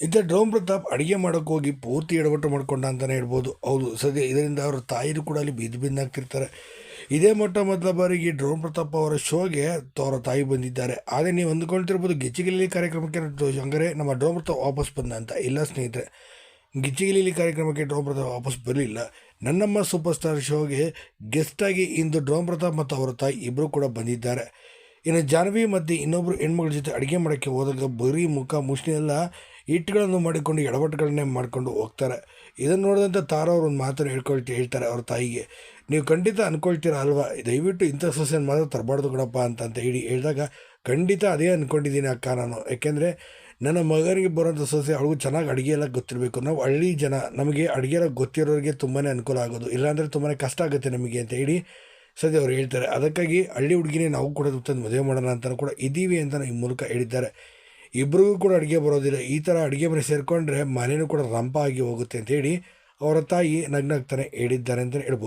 ಇದ್ದ ಡ್ರೋಮ್ ಪ್ರತಾಪ್ ಅಡುಗೆ ಮಾಡೋಕೆ ಹೋಗಿ ಪೂರ್ತಿ ಎಡವಟ್ಟು ಮಾಡ್ಕೊಂಡ ಅಂತಲೇ ಹೇಳ್ಬೋದು. ಹೌದು, ಸದ್ಯ ಇದರಿಂದ ಅವ್ರ ತಾಯಿರು ಕೂಡ ಅಲ್ಲಿ ಬಿದ್ದು ಬಿದ್ದಾಗ್ತಿರ್ತಾರೆ ಇದೇ ಮೊಟ್ಟ ಮೊದಲ ಬಾರಿಗೆ ಡ್ರೋಮ್ ಪ್ರತಾಪ್ ಅವರ ಶೋಗೆ ಅವರ ತಾಯಿ ಬಂದಿದ್ದಾರೆ. ಆದರೆ ನೀವು ಅಂದ್ಕೊಳ್ತಿರ್ಬೋದು ಗಿಚ್ಚಿಗಿಲಿ ಕಾರ್ಯಕ್ರಮಕ್ಕೆ ಹಂಗಾರೆ ನಮ್ಮ ಡ್ರೋಮ್ ಪ್ರತಾಪ್ ವಾಪಸ್ ಬಂದ ಅಂತ. ಇಲ್ಲ ಸ್ನೇಹಿತರೆ ಗಿಚ್ಚಿಗಿಲಿ ಕಾರ್ಯಕ್ರಮಕ್ಕೆ ಡ್ರೋಮ್ ಪ್ರತಾಪ್ ವಾಪಸ್ ಬರಲಿಲ್ಲ. ನನ್ನಮ್ಮ ಸೂಪರ್ ಸ್ಟಾರ್ ಶೋಗೆ ಗೆಸ್ಟಾಗಿ ಇಂದು ಡ್ರೋಮ್ ಪ್ರತಾಪ್ ಮತ್ತು ಅವರ ತಾಯಿ ಇಬ್ಬರು ಕೂಡ ಬಂದಿದ್ದಾರೆ. ಇನ್ನು ಜಾನ್ವಿ ಮತ್ತು ಇನ್ನೊಬ್ಬರು ಹೆಣ್ಮಗಳ ಜೊತೆ ಅಡುಗೆ ಮಾಡೋಕ್ಕೆ ಹೋದಾಗ ಬರೀ ಮುಖ ಮುಷ್ಣಿ ಎಲ್ಲ ಹಿಟ್ಟುಗಳನ್ನು ಮಾಡಿಕೊಂಡು ಎಡವಟ್ಟುಗಳನ್ನೇ ಮಾಡಿಕೊಂಡು ಹೋಗ್ತಾರೆ. ಇದನ್ನು ನೋಡಿದಂಥ ತಾರ ಅವ್ರು ಒಂದು ಮಾತನ್ನು ಹೇಳ್ಕೊಳ್ತಿ ಹೇಳ್ತಾರೆ ಅವ್ರ ತಾಯಿಗೆ. ನೀವು ಖಂಡಿತ ಅಂದ್ಕೊಳ್ತೀರ ಅಲ್ವಾ? ದಯವಿಟ್ಟು ಇಂಥ ಸೊಸೆಯನ್ನು ಮಾತ್ರ ತರಬಾರ್ದು ಕಣಪ್ಪ ಅಂತ ಹೇಳಿ ಹೇಳಿದಾಗ, ಖಂಡಿತ ಅದೇ ಅಂದ್ಕೊಂಡಿದ್ದೀನಿ ಅಕ್ಕ ನಾನು. ಯಾಕೆಂದರೆ ನನ್ನ ಮಗನಿಗೆ ಬರೋಂಥ ಸೊಸೆ ಅವಳಿಗೂ ಚೆನ್ನಾಗಿ ಅಡುಗೆ ಎಲ್ಲ ಗೊತ್ತಿರಬೇಕು. ನಾವು ಹಳ್ಳಿ ಜನ, ನಮಗೆ ಅಡುಗೆ ಎಲ್ಲ ಗೊತ್ತಿರೋರಿಗೆ ತುಂಬಾ ಅನುಕೂಲ ಆಗೋದು. ಇಲ್ಲಾಂದರೆ ತುಂಬಾ ಕಷ್ಟ ಆಗುತ್ತೆ ನಮಗೆ ಅಂತ ಹೇಳಿ ಸದ್ಯ ಅವ್ರು ಹೇಳ್ತಾರೆ. ಅದಕ್ಕಾಗಿ ಹಳ್ಳಿ ಹುಡುಗಿನೇ ನಾವು ಕೂಡ ಮದುವೆ ಮಾಡೋಣ ಅಂತ ಕೂಡ ಇದ್ದೀವಿ ಅಂತ ಈ ಮೂಲಕ ಹೇಳಿದ್ದಾರೆ. ಇಬ್ಬರಿಗೂ ಕೂಡ ಅಡುಗೆ ಬರೋದಿಲ್ಲ. ಈ ಥರ ಅಡುಗೆ ಮನೆ ಸೇರಿಕೊಂಡ್ರೆ ಮನೆಯೂ ಕೂಡ ರಂಪ ಆಗಿ ಹೋಗುತ್ತೆ ಅಂತ ಹೇಳಿ ಅವರ ತಾಯಿ ನಗ್ನಾಗ್ತಾನೆ ಹೇಳಿದ್ದಾರೆ ಅಂತಲೇ ಹೇಳ್ಬೋದು.